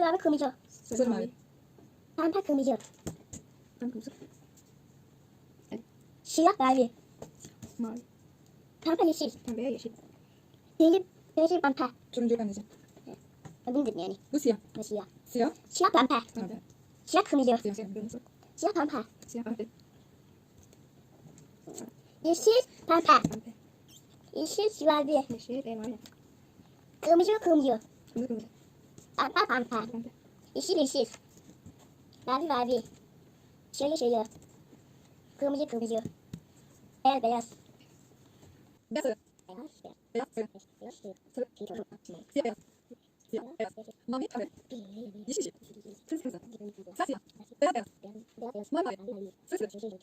Mavi kırmızı. Sarı mavi. Pembe kırmızı. Pembe kırmızı. Siyah mavi. Mavi. Pembe yeşil. Pembe yeşil. Yeşil, yeşil pembe. Turuncu yok anneciğim. Bildim yani. Bu siyah. Bu siyah. Siyah. Siyah pembe. Pembe. Siyah kırmızı. Siyah kırmızı. Siyah pembe. Siyah pembe. Yeşil pembe. Yeşil mavi. Yeşil mavi. Kırmızı kırmızı. Kırmızı kırmızı. Pembe pembe. Yeşil yeşil. Mavi mavi. Şöyle şöyle. Kırmızı kırmızı. Beyaz beyaz. Beyaz. Beyaz beyaz. Beyaz beyaz. Beyaz. Mavi pembe. Yeşil kırmızı. Siyah siyah. Beyaz beyaz. Mavi mavi. Sarı sarı.